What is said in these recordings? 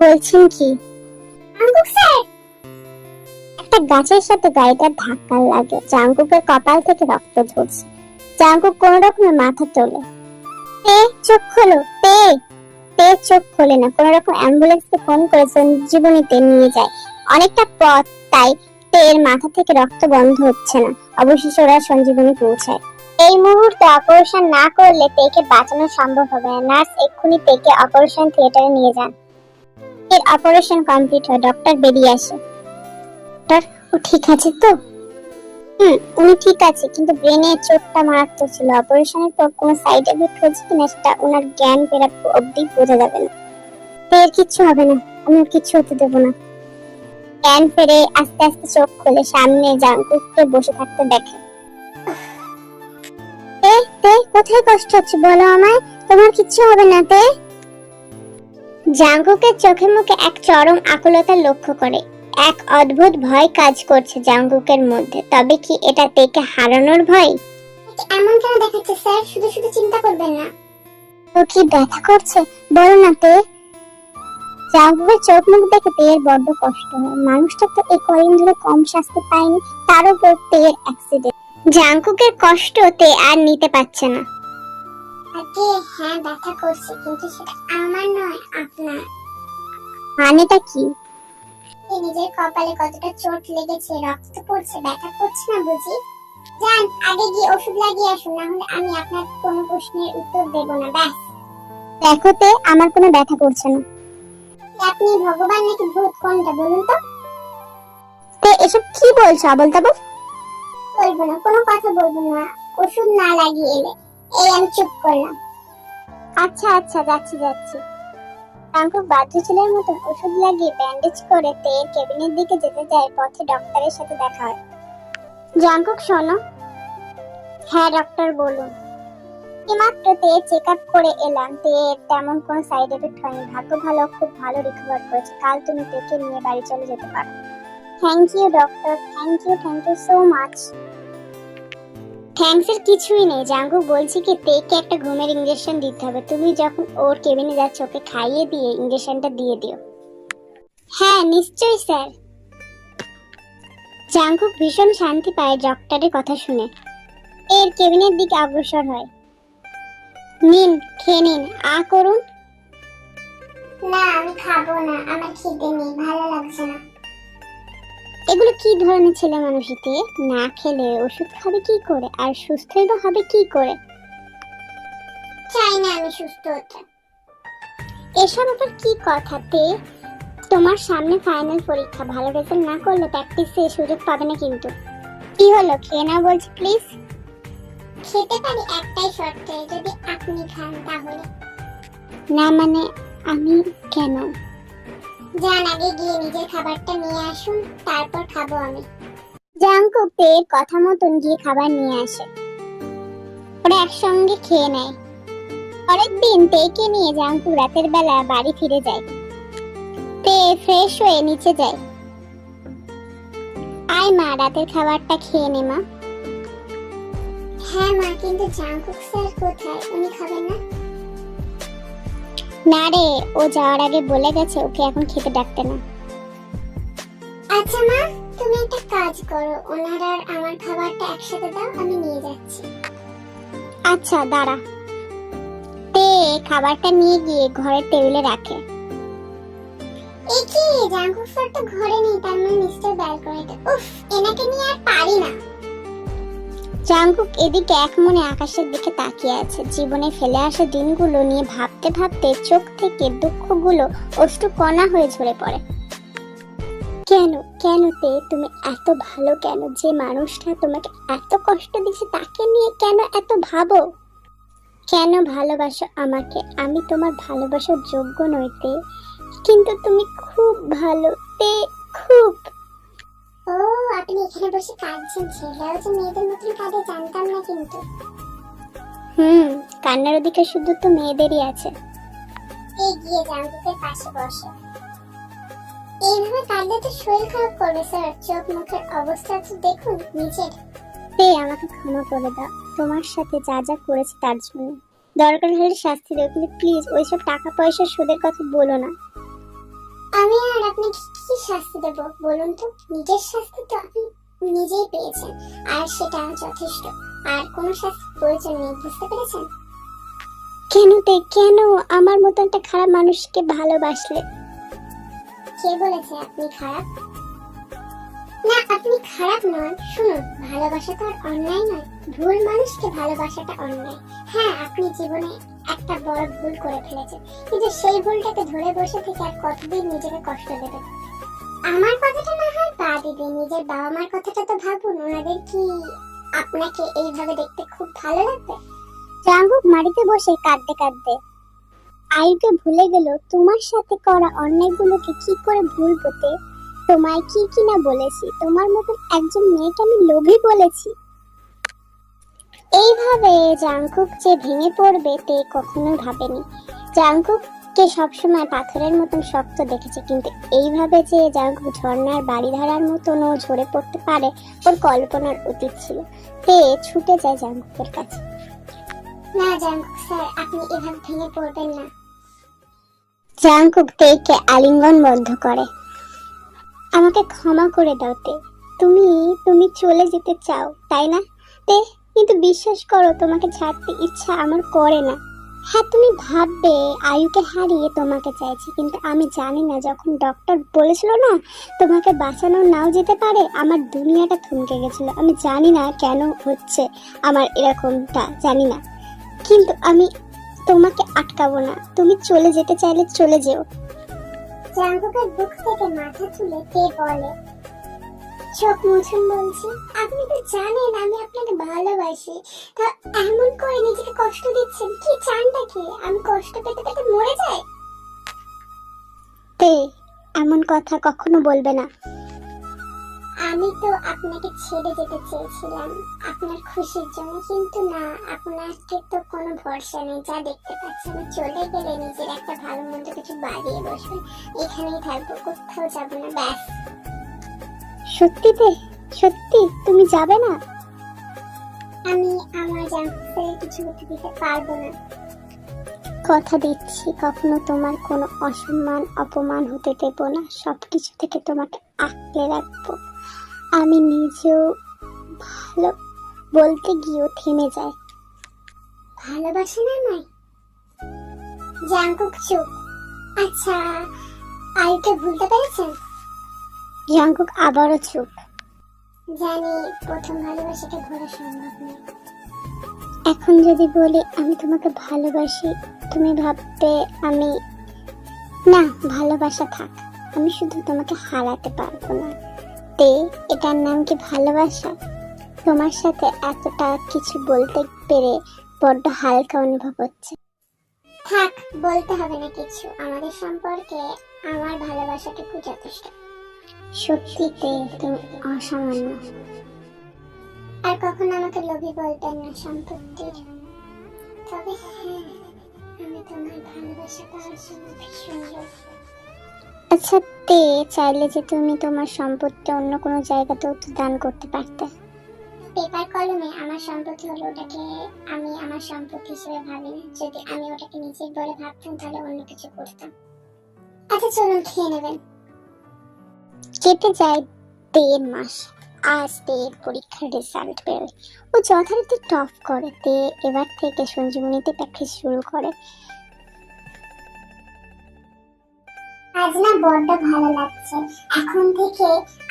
বলছেন কি? একটা গাছের সাথে গাড়িটার ধাক্কা লাগে। জাঙ্কুকের কপাল থেকে রক্ত ঝরছে। জাঙ্কুক কোন রকমের মাথা তোলে। পে চোখ খোলো পে। পে চোখ খোলে না। কোন রকম অ্যাম্বুলেন্সকে ফোন করে সঞ্জীবনীতে নিয়ে যায়। অনেকটা পথ তাই পেয়ের মাথা থেকে রক্ত বন্ধ হচ্ছে না। অবশেষে ওরা সঞ্জীবনী পৌঁছায়। এই মুহূর্তে অপারেশন না করলে পেকে বাঁচানো সম্ভব হবে না। নার্স এক্ষুনি পেকে অপারেশন থিয়েটারে নিয়ে যান। অপারেশন কমপ্লিট হয় ডক্টর বেরিয়ে আসে। ডক্টর ও ঠিক আছে তো? হুম উনি ঠিক আছে কিন্তু ব্রেনে চোটটা মারাত্মক ছিল। অপারেশনের পর কোনো সাইড এফেক্ট হয়েছে কিনা সেটা ওনার জ্ঞান ফেরা অবধি বোঝা যাবে না। এর কিচ্ছু হবে না আমি কিচ্ছু হতে দেবো না। জ্ঞান ফেরে আস্তে আস্তে চোখ খুলে সামনে জাঙ্কুককে বসে থাকতে দেখে। তে তে কোথায় কষ্ট হচ্ছে বলো আমায়? তোমার কিচ্ছু হবে না তে? জাঙ্কুকের চোখে মুখে এক চরম আকুলতা লক্ষ্য করে। এক অদ্ভুত ভয় কাজ করছে জাঙ্কুকের মধ্যে। তবে কি এটা তেকে হারানোর ভয়? এমন কেন দেখাচ্ছে স্যার? শুধু শুধু চিন্তা করবেন না। তো কি ব্যথা করছে? বলো না তে। জাঙ্কুকের চোখ মুখ দেখে তেয়ের বড্ড কষ্ট হয়। মানুষটা তো এই কদিন ধরে কম শাস্তি পায়নি তার উপর তেয়ের অ্যাক্সিডেন্ট জাঙ্কুকের কষ্ট তে আর নিতে পারছে না। হ্যাঁ ব্যথা করছে কিন্তু সেটা আমার নয়। মানেটা কি? নিজের কপালে কতটা চোট লেগেছে রক্ত পড়ছে ব্যথা করছে না বুঝি? যান আগে গিয়ে ওষুধ লাগিয়ে আসুন না হলে আমি আপনার কোনো প্রশ্নের উত্তর দেব না ব্যাস। দেখোতে আমার কোনো ব্যথা করছে না। আপনি ভগবান নাকি ভূত কোনটা বলুন তো? তে এসব কি বলছো আবল তাবল বলব না কোনো কথা বলব না ওষুধ না লাগিয়ে এলে। এই আমি চুপ করলাম। আচ্ছা আচ্ছা যাচ্ছি যাচ্ছি। জাঙ্কুক বাধ্য ছেলের মতন ওষুধ লাগিয়ে ব্যান্ডেজ করে তেয়ের কেবিনের দিকে যেতে যায়, পথে ডক্টরের সাথে দেখা হয়। জাঙ্কুক, শোনো। হ্যাঁ ডক্টর বলুন। এইমাত্র তে চেক আপ করে এলাম। তেয়ের তেমন কোনো সাইড এফেক্ট হয়নি। ভাগ্য ভালো, খুব ভালো রিকভার করেছে। কাল তুমি তেকে নিয়ে বাড়ি চলে যেতে পারো। Thank you doctor thank you thank you so much thanks এর কিছুই নেই। জাঙ্কুক বলছি কি তেকে একটা ঘুমের ইনজেকশন দিতে হবে। তুমি যখন ওর কেবিনে যাচ্ছ, ওকে খাইয়ে দিয়ে ইনজেকশনটা দিয়ে দিও। হ্যাঁ নিশ্চয়ই, স্যার। জাঙ্কুক ভীষণ শান্তি পায় ডক্টরের কথা শুনে। এর কেবিনের দিকে অগ্রসর হয়। নিন, খেয়ে নিন। আ করুন। না, আমি খাব না। আমার খিদে নেই। ভালো লাগছে না। এগুলো কি ধরনের ছেলে মানুষতে না খেলে ওষুধ খাবে কি করে? আর সুস্থই বা হবে কি করে? চাই না আমি সুস্থ হতে। এসব আবার কি কথাতে তোমার সামনে ফাইনাল পরীক্ষা ভালো রেজাল্ট না করলে প্র্যাকটিসে সুযোগ পাবে না কিন্তু। কি হলো খেয়ে না বলছি প্লিজ খেতে পারি একটাই শর্তে যদি আপনি খান তাহলে। না মানে আমি কেন? যান আগে গিয়ে নিজের খাবারটা নিয়ে আসুন, তারপর খাব আমি। জাঙ্কুক তের কথা মতন গিয়ে খাবার নিয়ে আসে। ওরা একসঙ্গে খেয়ে নেয়। পরের দিন তেকে নিয়ে জাঙ্কুক রাতের বেলা বাড়ি ফিরে যায়। তে ফ্রেশ হয়ে নিচে যায়। আয় মা, রাতের খাবারটা খেয়ে নে মা। হ্যাঁ মা, কিন্তু জাঙ্কুক স্যার কোথায়? উনি খাবেন না? না রে ও যাওয়ার আগে বলে গেছে ওকে এখন খেতে ডাকতে না। আচ্ছা মা তুমি একটা কাজ করো ওনার আর আমার খাবারটা একসাথে দাও আমি নিয়ে যাচ্ছি। আচ্ছা দাঁড়া। তে খাবারটা নিয়ে গিয়ে ঘরের টেবিলে রাখে। এ কি জাঙ্কুক স্যার তো ঘরে নেই তার মানে নিশ্চয় ব্যালকনিতে উফ এনাকে নিয়ে আর পারি না। জাঙ্কুক এদিকে এক মনে আকাশের দিকে তাকিয়ে আছে জীবনে ফেলে আসা দিনগুলো নিয়ে ভাবতে ভাবতে চোখ থেকে দুঃখগুলো অষ্টু কণা হয়ে ঝরে পড়ে। কেন কেন তে তুমি এত ভালো কেন? যে মানুষটা তোমাকে এত কষ্ট দিচ্ছে তাকে নিয়ে কেন এত ভাবো? কেন ভালোবাসো আমাকে? আমি তোমার ভালোবাসার যোগ্য নইতে, কিন্তু তুমি খুব ভালো তে খুব। ও, আপনি এখানে বসে কাঁদছেন। ছেলেও যে মেয়েদের মতন কাঁদে, জানতাম না কিন্তু। হুম কান্নার অধিকার শুধু তো মেয়েদেরই আছে। এগিয়ে জাঙ্কুকের পাশে বসে। এইভাবে কাঁদলে তো শরীর খারাপ করবে স্যার চোখ মুখের অবস্থা তো দেখুন নিজের। তে আমাকে ক্ষমা করে দাও। তোমার সাথে যা যা করেছি তার জন্য। দরকার হলে শাস্তি দেবো কিন্তু প্লিজ ওইসব টাকা পয়সা সুদের কথা বলো না। আমি আর আপনাকে কি শাস্তি দেব বলুন তো? নিজের শাস্তি তো আপনি নিজেই পেয়েছেন আর সেটা যথেষ্ট। আর কোনো শাস্তি প্রয়োজন নেই বুঝতে পেরেছেন? কেন তে কেন আমার মতো একটা খারাপ মানুষকে ভালোবাসলে? কে বলেছে আপনি খারাপ? না আপনি খারাপ নন শুনুন ভালোবাসা তো আর অন্যায় নয় ভুল মানুষকে ভালোবাসাটা অন্যায়। হ্যাঁ আপনি জীবনে একটা বড় ভুল করে ফেলেছেন কিন্তু সেই ভুলটাকে ধরে বসে থেকে আর কতদিন নিজেকে কষ্ট দেবেন? আমার কথাটা না হয় পা দিবে নিজের বাবা মার কথাটা তো ভাবুন ওনাদের কি আপনাকে এইভাবে দেখতে খুব ভালো লাগবে? জাঙ্গুক মাটিতে বসে কাঁদতে কাঁদতে, আয়ুকে ভুলে গেল তোমার সাথে করা অন্যায়গুলোকে কি করে ভুলবো তে তোমায় কি কি না বলেছি, তোমার মতন একজন মেয়েকে আমি লোভী বলেছি। এইভাবে জাংকুক যে ভেঙে পড়বে, তে কখনো ভাবেনি। জাংকুক কে সবসময় পাথরের মতন শক্ত দেখেছে কিন্তু এইভাবে যে জাংকুক ঝর্ণার বাড়ি ধারার মতন ও ঝরে পড়তে পারে ওর কল্পনার অতীত ছিল। তে ছুটে যায় জাংকুকের কাছে। না জাংকুক স্যার আপনি এভাবে ভেঙে পড়বেন না। জাংকুক তেকে আলিঙ্গন বন্ধ করে। আমাকে ক্ষমা করে দাও তে। তুমি তুমি চলে যেতে চাও তাই না? তে কিন্তু বিশ্বাস করো তোমাকে ছাড়তে ইচ্ছা আমার করে না। হ্যাঁ তুমি ভাববে, আয়ুকে হারিয়ে তোমাকে চাইছি, কিন্তু আমি জানি না, যখন ডক্টর বলেছিল না, তোমাকে বাঁচানো নাও যেতে পারে, আমার দুনিয়াটা থমকে গেছিল। আমি জানি না কেন হচ্ছে আমার এরকমটা, জানি না। কিন্তু আমি তোমাকে আটকাবো না, তুমি চলে যেতে চাইলে চলে যেও। জাঙ্গুকের বুক থেকে মাথা তুলে তে বলে? চোখ মুছুন বলছি। আপনি তো জানেন আমি আপনাকে ভালোবাসি। তা এমন করে নিজেকে কষ্ট দিচ্ছেন? কি চানটা কি আমি কষ্ট পেতে পেতে মরে যাই? তে এমন কথা কখনো বলবে না। আমি তো আপনাকে ছেড়ে যেতে চেয়েছিলাম আপনার খুশির জন্য। কিন্তু না আপনাকে তো কোনো ভরসা নেই। যা দেখতে পাচ্ছি আমি চলে গেলে নিজের একটা ভালো মন্দ কিছু বাড়িয়ে বসবে। এখানেই থাকব কোথাও যাব না ব্যাস। সত্যিতে সত্যি? তুমি যাবে না? আমি আমার জানতে কিছু করতে দিতে পারব না। কথা দিচ্ছি কখনো তোমার কোনো অসম্মান অপমান হতে দেব না। সব কিছু থেকে তোমাকে আঁকলে রাখব। আমি নিজেও ভালো বলতে গিয়েও থেমে যায় ভালোবাসে না নয়? জাঙ্কুক চুপ। আচ্ছা আয়ুকে ভুলতে পেরেছেন? জাঙ্কুক আবারও চুপ। জানি প্রথম ভালোবাসাকে ভোলা সম্ভব নয়। এখন যদি বলি আমি তোমাকে ভালোবাসি তুমি ভাববে আমি না ভালোবাসা থাক। আমি শুধু তোমাকে হারাতে পারব না। তে এটার নাম কি ভালোবাসা? তোমার সাথে এতটা কিছু বলতে পেরে বড্ড হালকা অনুভব হচ্ছে। থাক বলতে হবে না কিছু। আমাদের সম্পর্কে আমার ভালোবাসাটুকু যথেষ্ট। সত্যিতে তুমি অসামান্য। আর কখনো আমাকে লোভী বলতেন না সম্পত্তির তবে হ্যাঁ আমি তোমার ভালোবাসা পাওয়ার জন্য ভীষণ আচ্ছা তে চাইলে যে তুমি তোমার সম্পত্তি অন্য কোনো জায়গাতেও তো দান করতে পারতে। পেপার কলমে আমার সম্পত্তি হলো ওটাকে আমি আমার সম্পত্তি হিসেবে ভাবি না। যদি আমি ওটাকে নিজের বলে ভাবতাম, তাহলে অন্য কিছু করতাম। আচ্ছা চলুন, খেয়ে নেবেন। কেটে যায় দেড় মাস। আজ তের পরীক্ষার রেজাল্ট বেরোয় ও যথারীতি টপ করে তে এবার থেকে সঞ্জীবনীতে প্র্যাকটিস শুরু করে। আজ না বড্ড ভালো লাগছে। এখন থেকে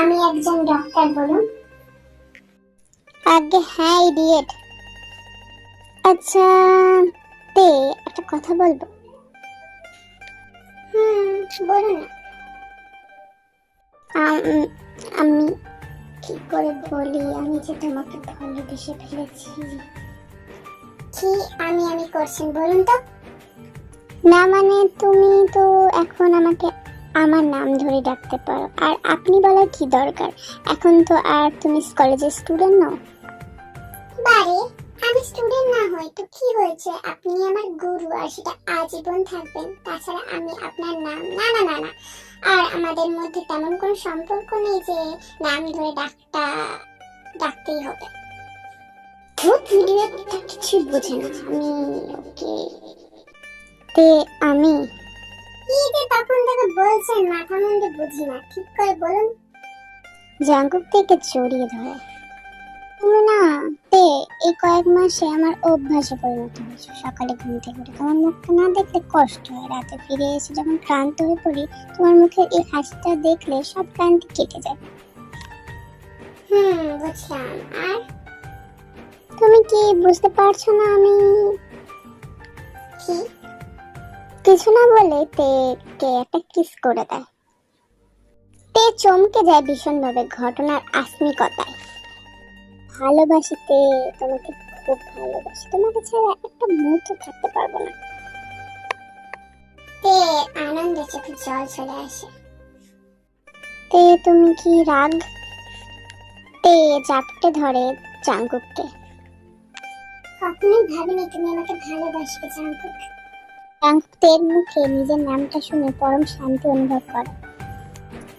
আমি একজন ডক্টর বলুন। আগে হ্যাঁ ইডিয়েট আচ্ছা তে একটা কথা বলব। হুম বলো না। আম- কি করে বলি? আমি যে তোমাকে ভালোবেসে ফেলেছি। কি আমি আমি করছি বলুন তো? না মানে তুমি তো এখন আমাকে আমার নাম ধরে ডাকতে পারো। আর আপনি বলার কি দরকার? এখন তো আর তুমি কলেজের স্টুডেন্ট নও। হয়েছে, আপনি আমার গুরু আর সেটা আজীবন থাকবেন। তাছাড়া আমি আপনার নাম, না না না না, আর আমাদের মধ্যে তেমন কোনো সম্পর্ক নেই যে নাম ধরে ডাকটা, ডাকতেই হবে। ভূত কিছু বোঝে না। আমি, ওকে, তে আমি। কি যে তখন বলছেন, মাথা মুন্ডে বুঝি না। ঠিক করে বলুন। জাঙ্কুক থেকে জড়িয়ে ধরে। না তে এই কয়েক মাসে আমার অভ্যাসে পরিণত হয়েছে। সকালে ঘুম থেকে উঠে তোমার মুখটা না দেখলে কষ্ট হয়। রাতে ফিরে এসে যখন ক্লান্ত হয়ে পড়ি, তোমার মুখের এই হাসিটা দেখলে সব ক্লান্তি কেটে যায়। হুম, বুঝলাম। আর তুমি কি বুঝতে পারছ না আমি কিছু না বলে তে কে একটা কিস করে দেয়। তে চমকে যায় ভীষণভাবে ঘটনার আসমিকতায়। ভালোবাসিতে তোমাকে খুব ভালোবাসি। তোমাকে ছাড়া একটা মুহূর্ত থাকতে পারব না। তে আনন্দে চোখে জল চলে আসে। তে তুমি কি রাগ? তে চাপটে ধরে চাঙ্কুককে কখনোই ভাবিনি তুমি আমাকে ভালোবাসবে চাঙ্কুক চাঙ্কুক তের মুখে নিজের নামটা শুনে পরম শান্তি অনুভব করে।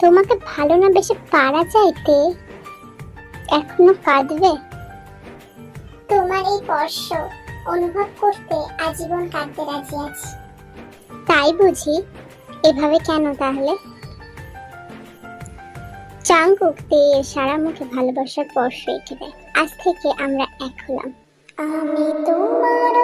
তোমাকে ভালো না বেশি পারা চাইতে এখনও কাঁদবে। তোমার এই স্পর্শ অনুভব করতে আজীবন কাঁদতে রাজি আছি। তাই বুঝি, এভাবে কেন তাহলে? চাঙ্কুক তের সারা মুখে ভালোবাসার স্পর্শ এঁকে দেয়। আজ থেকে আমরা এক হলাম। আমি তোমার